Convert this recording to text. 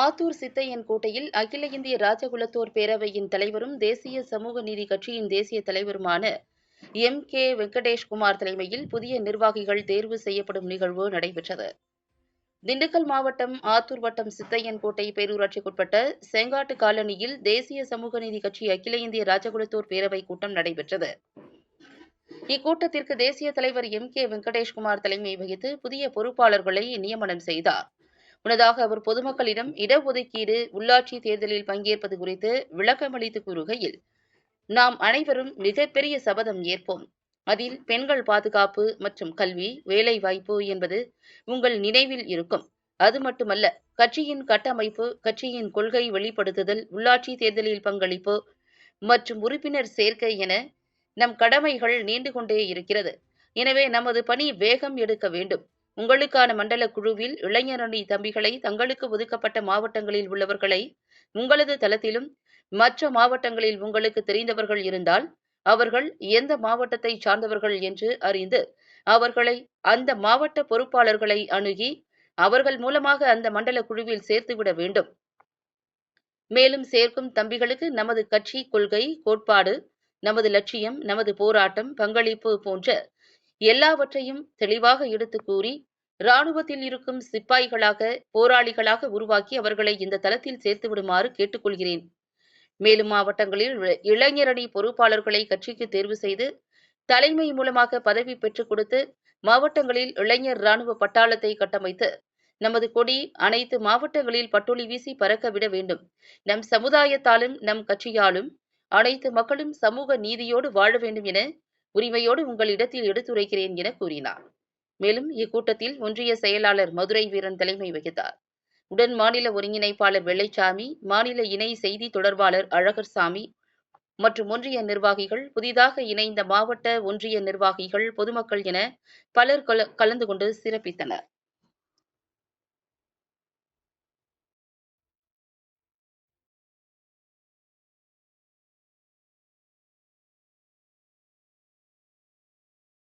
ஆத்தூர் சித்தையன் கோட்டையில் அகில இந்திய ராஜகுலத்தோர் பேரவையின் தலைவரும் தேசிய சமூக நீதி கட்சியின் தேசிய தலைவருமான எம் கே வெங்கடேஷ்குமார் தலைமையில் புதிய நிர்வாகிகள் தேர்வு செய்யப்படும் நிகழ்வு நடைபெற்றது. திண்டுக்கல் மாவட்டம் ஆத்தூர் வட்டம் சித்தையன் கோட்டை பேரூராட்சிக்குட்பட்ட செங்காட்டு காலனியில் தேசிய சமூக நீதி கட்சி அகில இந்திய ராஜகுலத்தோர் பேரவை கூட்டம் நடைபெற்றது. இக்கூட்டத்திற்கு தேசிய தலைவர் எம் கே வெங்கடேஷ்குமார் தலைமை வகித்து புதிய பொறுப்பாளர்களை நியமனம் செய்தார். முன்னதாக அவர் பொதுமக்களிடம் இடஒதுக்கீடு உள்ளாட்சி தேர்தலில் பங்கேற்பது குறித்து விளக்கமளித்து கூறுகையில் நாம் அனைவரும் மிகப்பெரிய சபதம் ஏற்போம். அதில் பெண்கள் பாதுகாப்பு மற்றும் கல்வி வேலை வாய்ப்பு என்பது உங்கள் நினைவில் இருக்கும். அது மட்டுமல்ல கட்சியின் கட்டமைப்பு கட்சியின் கொள்கை வெளிப்படுத்துதல் உள்ளாட்சி தேர்தலில் பங்களிப்பு மற்றும் உறுப்பினர் சேர்க்கை என நம் கடமைகள் நீண்டு கொண்டே இருக்கிறது. எனவே நமது பணி வேகம் எடுக்க வேண்டும். உங்களுக்கான மண்டல குழுவில் இளைஞரணி தம்பிகளை தங்களுக்கு ஒதுக்கப்பட்ட மாவட்டங்களில் உள்ளவர்களை உங்களது தளத்திலும் மற்ற மாவட்டங்களில் உங்களுக்கு தெரிந்தவர்கள் இருந்தால் அவர்கள் எந்த மாவட்டத்தை சார்ந்தவர்கள் என்று அறிந்து அவர்களை அந்த மாவட்ட பொறுப்பாளர்களை அணுகி அவர்கள் மூலமாக அந்த மண்டல குழுவில் சேர்த்துவிட வேண்டும். மேலும் சேர்க்கும் தம்பிகளுக்கு நமது கட்சி கொள்கை கோட்பாடு நமது லட்சியம் நமது போராட்டம் பங்களிப்பு போன்ற எல்லாவற்றையும் தெளிவாக எடுத்து கூறி இராணுவத்தில் இருக்கும் சிப்பாய்களாக போராளிகளாக உருவாக்கி அவர்களை இந்த தளத்தில் சேர்த்து விடுமாறு கேட்டுக்கொள்கிறேன். மேலும் மாவட்டங்களில் இளைஞரணி பொறுப்பாளர்களை கட்சிக்கு தேர்வு செய்து தலைமை மூலமாக பதவி பெற்றுக் கொடுத்து மாவட்டங்களில் இளைஞர் இராணுவ பட்டாளத்தை கட்டமைத்து நமது கொடி அனைத்து மாவட்டங்களில் பட்டொளி வீசி பறக்க விட வேண்டும். நம் சமுதாயத்தாலும் நம் கட்சியாலும் அனைத்து மக்களும் சமூக நீதியோடு வாழ வேண்டும் என உரிமையோடு உங்களிடத்தில் எடுத்துரைக்கிறேன் என கூறினார். மேலும் இக்கூட்டத்தில் ஒன்றிய செயலாளர் மதுரை வீரன் தலைமை வகித்தார். உடன் மாநில ஒருங்கிணைப்பாளர் வெள்ளைச்சாமி மாநில இணை செய்தி தொடர்பாளர் அழகர்சாமி மற்றும் ஒன்றிய நிர்வாகிகள் புதிதாக இணைந்த மாவட்ட ஒன்றிய நிர்வாகிகள் பொதுமக்கள் என பலர் கலந்து கொண்டு சிறப்பித்தனர்.